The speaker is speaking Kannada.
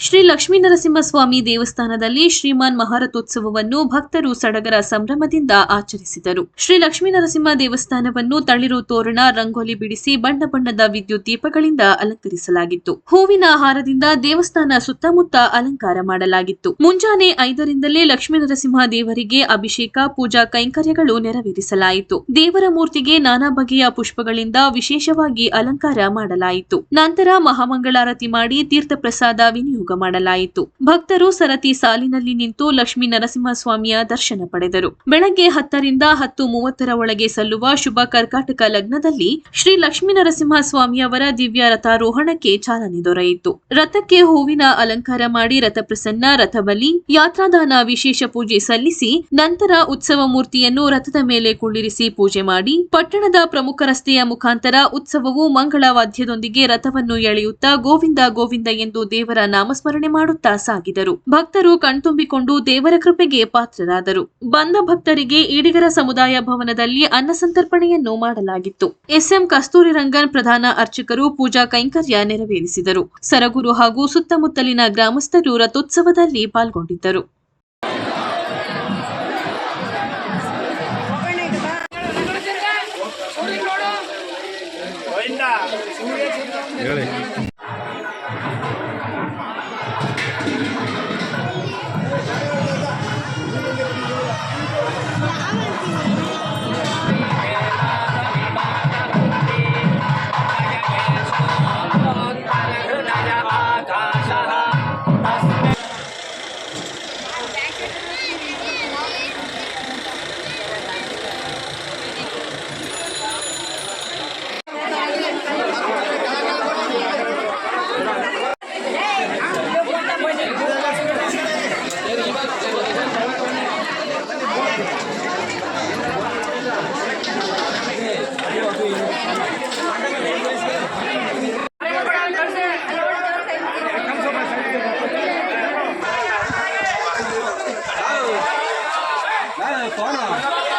ಶ್ರೀ ಲಕ್ಷ್ಮೀ ನರಸಿಂಹಸ್ವಾಮಿ ದೇವಸ್ಥಾನದಲ್ಲಿ ಶ್ರೀಮಾನ್ ಮಹಾರಥೋತ್ಸವವನ್ನು ಭಕ್ತರು ಸಡಗರ ಸಂಭ್ರಮದಿಂದ ಆಚರಿಸಿದರು. ಶ್ರೀ ಲಕ್ಷ್ಮೀ ನರಸಿಂಹ ದೇವಸ್ಥಾನವನ್ನು ತಳಿರು ತೋರಣ, ರಂಗೋಲಿ ಬಿಡಿಸಿ ಬಣ್ಣ ಬಣ್ಣದ ವಿದ್ಯುತ್ ದೀಪಗಳಿಂದ ಅಲಂಕರಿಸಲಾಗಿತ್ತು. ಹೂವಿನ ಆಹಾರದಿಂದ ದೇವಸ್ಥಾನ ಸುತ್ತಮುತ್ತ ಅಲಂಕಾರ ಮಾಡಲಾಗಿತ್ತು. ಮುಂಜಾನೆ ಐದರಿಂದಲೇ ಲಕ್ಷ್ಮೀ ನರಸಿಂಹ ದೇವರಿಗೆ ಅಭಿಷೇಕ, ಪೂಜಾ ಕೈಂಕರ್ಯಗಳು ನೆರವೇರಿಸಲಾಯಿತು. ದೇವರ ಮೂರ್ತಿಗೆ ನಾನಾ ಬಗೆಯ ಪುಷ್ಪಗಳಿಂದ ವಿಶೇಷವಾಗಿ ಅಲಂಕಾರ ಮಾಡಲಾಯಿತು. ನಂತರ ಮಹಾಮಂಗಳಾರತಿ ಮಾಡಿ ತೀರ್ಥ ಪ್ರಸಾದ ವಿನಿಯೋಗ ಮಾಡಲಾಯಿತು. ಭಕ್ತರು ಸರತಿ ಸಾಲಿನಲ್ಲಿ ನಿಂತು ಲಕ್ಷ್ಮೀ ನರಸಿಂಹಸ್ವಾಮಿಯ ದರ್ಶನ ಪಡೆದರು. ಬೆಳಗ್ಗೆ ಹತ್ತರಿಂದ ಹತ್ತು ಮೂವತ್ತರ ಒಳಗೆ ಸಲ್ಲುವ ಶುಭ ಕರ್ಕಾಟಕ ಲಗ್ನದಲ್ಲಿ ಶ್ರೀ ಲಕ್ಷ್ಮೀ ನರಸಿಂಹಸ್ವಾಮಿಯವರ ದಿವ್ಯ ರಥಾರೋಹಣಕ್ಕೆ ಚಾಲನೆ ದೊರೆಯಿತು. ರಥಕ್ಕೆ ಹೂವಿನ ಅಲಂಕಾರ ಮಾಡಿ ರಥಪ್ರಸನ್ನ, ರಥಬಲಿ, ಯಾತ್ರಾದಾನ, ವಿಶೇಷ ಪೂಜೆ ಸಲ್ಲಿಸಿ ನಂತರ ಉತ್ಸವ ಮೂರ್ತಿಯನ್ನು ರಥದ ಮೇಲೆ ಕುಳ್ಳಿರಿಸಿ ಪೂಜೆ ಮಾಡಿ ಪಟ್ಟಣದ ಪ್ರಮುಖ ರಸ್ತೆಯ ಮುಖಾಂತರ ಉತ್ಸವವು ಮಂಗಳ ವಾದ್ಯದೊಂದಿಗೆ ರಥವನ್ನು ಎಳೆಯುತ್ತಾ ಗೋವಿಂದ ಗೋವಿಂದ ಎಂದು ದೇವರ ನಾಮಸ್ಮರಣೆ ಮಾಡುತ್ತಾ ಸಾಗಿದರು. ಭಕ್ತರು ಕಣ್ತುಂಬಿಕೊಂಡು ದೇವರ ಕೃಪೆಗೆ ಪಾತ್ರರಾದರು. ಬಂದ ಭಕ್ತರಿಗೆ ಈಡಿಗರ ಸಮುದಾಯ ಭವನದಲ್ಲಿ ಅನ್ನ ಸಂತರ್ಪಣೆಯನ್ನು ಮಾಡಲಾಗಿತ್ತು. ಎಸ್ಎಂ ಕಸ್ತೂರಿ ರಂಗನ್ ಪ್ರಧಾನ ಅರ್ಚಕರು ಪೂಜಾ ಕೈಂಕರ್ಯ ನೆರವೇರಿಸಿದರು. ಸರಗುರು ಹಾಗೂ ಸುತ್ತಮುತ್ತಲಿನ ಗ್ರಾಮಸ್ಥರು ರಥೋತ್ಸವದಲ್ಲಿ ಪಾಲ್ಗೊಂಡಿದ್ದರು. fora.